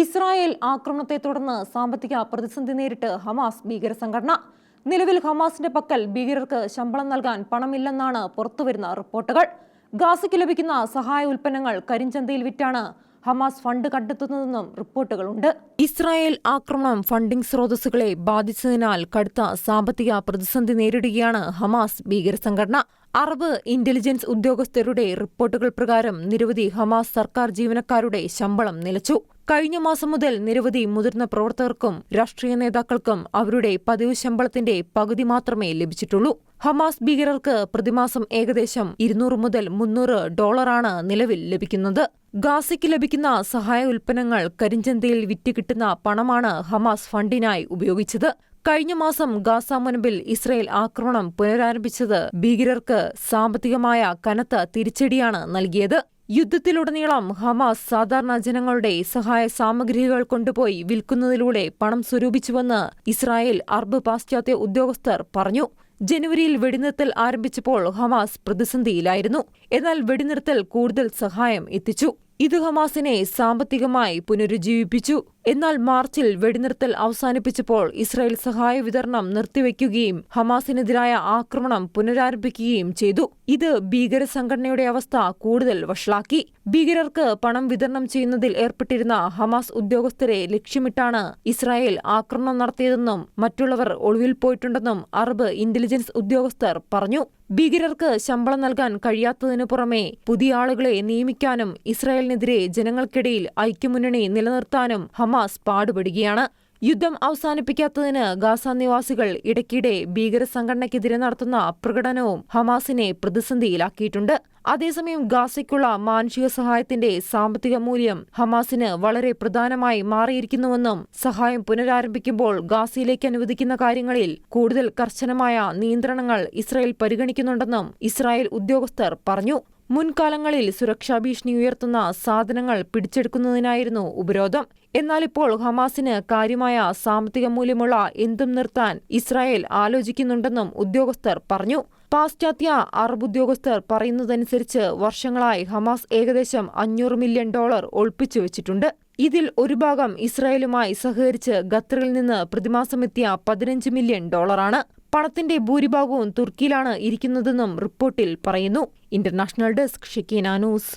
Israel ആക്രമണത്തെ തുടർന്ന് സാമ്പത്തിക പ്രതിസന്ധി നേരിട്ട് ഹമാസ് ഭീകര സംഘടന നിലവിൽ ഹമാസിന്റെ പക്കൽ ഭീകരർക്ക് ശമ്പളം നൽകാൻ പണമില്ലെന്നാണ് പുറത്തുവരുന്ന റിപ്പോർട്ടുകൾ. ഗാസയ്ക്ക് ലഭിക്കുന്ന സഹായ ഉൽപ്പന്നങ്ങൾ കരിഞ്ചന്തയിൽ വിറ്റാണ് ഹമാസ് ഫണ്ട് കണ്ടെത്തുന്നതെന്നും റിപ്പോർട്ടുകളുണ്ട്. ഇസ്രായേൽ ആക്രമണം ഫണ്ടിംഗ് സ്രോതസ്സുകളെ ബാധിച്ചതിനാൽ കടുത്ത സാമ്പത്തിക പ്രതിസന്ധി നേരിടുകയാണ് ഹമാസ് ഭീകര സംഘടന അറബ് ഇന്റലിജൻസ് ഉദ്യോഗസ്ഥരുടെ റിപ്പോർട്ടുകൾ പ്രകാരം നിരവധി ഹമാസ് സർക്കാർ ജീവനക്കാരുടെ ശമ്പളം നിലച്ചു. കഴിഞ്ഞ മാസം മുതൽ നിരവധി മുതിർന്ന പ്രവർത്തകർക്കും രാഷ്ട്രീയ നേതാക്കൾക്കും അവരുടെ പതിവ് ശമ്പളത്തിന്റെ പകുതി മാത്രമേ ലഭിച്ചിട്ടുള്ളൂ. ഹമാസ് ഭീകരർക്ക് പ്രതിമാസം ഏകദേശം ഇരുന്നൂറ് മുതൽ മുന്നൂറ് ഡോളറാണ് നിലവിൽ ലഭിക്കുന്നത്. ഗാസയ്ക്ക് ലഭിക്കുന്ന സഹായ ഉൽപ്പന്നങ്ങൾ കരിഞ്ചന്തയിൽ വിറ്റ് കിട്ടുന്ന പണമാണ് ഹമാസ് ഫണ്ടിനായി ഉപയോഗിച്ചത്. കഴിഞ്ഞ മാസം ഗാസ മുൻപിൽ ഇസ്രയേൽ ആക്രമണം പുനരാരംഭിച്ചത് ഭീകരർക്ക് സാമ്പത്തികമായ കനത്ത തിരിച്ചടിയാണ് നൽകിയത്. യുദ്ധത്തിലുടനീളം ഹമാസ് സാധാരണ ജനങ്ങളുടെ സഹായ സാമഗ്രികൾ കൊണ്ടുപോയി വിൽക്കുന്നതിലൂടെ പണം സ്വരൂപിച്ചുവെന്ന് ഇസ്രായേൽ അറബ് പാശ്ചാത്യ ഉദ്യോഗസ്ഥർ പറഞ്ഞു. ജനുവരിയിൽ വെടിനിർത്തൽ ആരംഭിച്ചപ്പോൾ ഹമാസ് പ്രതിസന്ധിയിലായിരുന്നു. എന്നാൽ വെടിനിർത്തൽ കൂടുതൽ സഹായം എത്തിച്ചു. ഇത് ഹമാസിനെ സാമ്പത്തികമായി പുനരുജ്ജീവിപ്പിച്ചു. എന്നാൽ മാർച്ചിൽ വെടിനിർത്തൽ അവസാനിപ്പിച്ചപ്പോൾ ഇസ്രായേൽ സഹായ വിതരണം നിർത്തിവെക്കുകയും ഹമാസിനെതിരായ ആക്രമണം പുനരാരംഭിക്കുകയും ചെയ്തു. ഇത് ഭീകര സംഘടനയുടെ അവസ്ഥ കൂടുതൽ വഷളാക്കി. ഭീകരർക്ക് പണം വിതരണം ചെയ്യുന്നതിൽ ഏർപ്പെട്ടിരുന്ന ഹമാസ് ഉദ്യോഗസ്ഥരെ ലക്ഷ്യമിട്ടാണ് ഇസ്രായേൽ ആക്രമണം നടത്തിയതെന്നും മറ്റുള്ളവർ ഒളിവിൽ പോയിട്ടുണ്ടെന്നും അറബ് ഇന്റലിജൻസ് ഉദ്യോഗസ്ഥർ പറഞ്ഞു. ഭീകരർക്ക് ശമ്പളം നൽകാൻ കഴിയാത്തതിനു പുറമെ പുതിയ ആളുകളെ നിയമിക്കാനും ഇസ്രായേലിനെതിരെ ജനങ്ങൾക്കിടയിൽ ഐക്യമുന്നണി നിലനിർത്താനും ഹമാസ് പാടുപെടുകയാണ്. യുദ്ധം അവസാനിപ്പിക്കാത്തതിന് ഗാസ നിവാസികൾ ഇടയ്ക്കിടെ ഭീകര സംഘടനയ്ക്കെതിരെ നടത്തുന്ന പ്രകടനവും ഹമാസിനെ പ്രതിസന്ധിയിലാക്കിയിട്ടുണ്ട്. അതേസമയം ഗാസയ്ക്കുള്ള മാനുഷിക സഹായത്തിന്റെ സാമ്പത്തിക മൂല്യം ഹമാസിന് വളരെ പ്രധാനമായി മാറിയിരിക്കുന്നുവെന്നും സഹായം പുനരാരംഭിക്കുമ്പോൾ ഗാസയിലേക്ക് അനുവദിക്കുന്ന കാര്യങ്ങളിൽ കൂടുതൽ കർശനമായ നിയന്ത്രണങ്ങൾ ഇസ്രായേൽ പരിഗണിക്കുന്നുണ്ടെന്നും ഇസ്രായേൽ ഉദ്യോഗസ്ഥർ പറഞ്ഞു. മുൻകാലങ്ങളിൽ സുരക്ഷാ ഭീഷണി ഉയർത്തുന്ന സാധനങ്ങൾ പിടിച്ചെടുക്കുന്നതിനായിരുന്നു ഉപരോധം. എന്നാൽ ഇപ്പോൾ ഹമാസിന് കാര്യമായ സാമ്പത്തിക മൂല്യമുള്ള എന്തും നിർത്താൻ ഇസ്രായേൽ ആലോചിക്കുന്നുണ്ടെന്നും ഉദ്യോഗസ്ഥർ പറഞ്ഞു. പാശ്ചാത്യ അറബ് ഉദ്യോഗസ്ഥർ പറയുന്നതനുസരിച്ച് വർഷങ്ങളായി ഹമാസ് ഏകദേശം അഞ്ഞൂറ് മില്യൺ ഡോളർ ഒളിപ്പിച്ചു വെച്ചിട്ടുണ്ട്. ഇതിൽ ഒരു ഭാഗം ഇസ്രായേലുമായി സഹകരിച്ച് ഖത്തറിൽ നിന്ന് പ്രതിമാസമെത്തിയ പതിനഞ്ച് മില്യൺ ഡോളറാണ്. പണത്തിന്റെ ഭൂരിഭാഗവും തുർക്കിയിലാണ് ഇരിക്കുന്നതെന്നും റിപ്പോർട്ടിൽ പറയുന്നു. International desk Shekina news.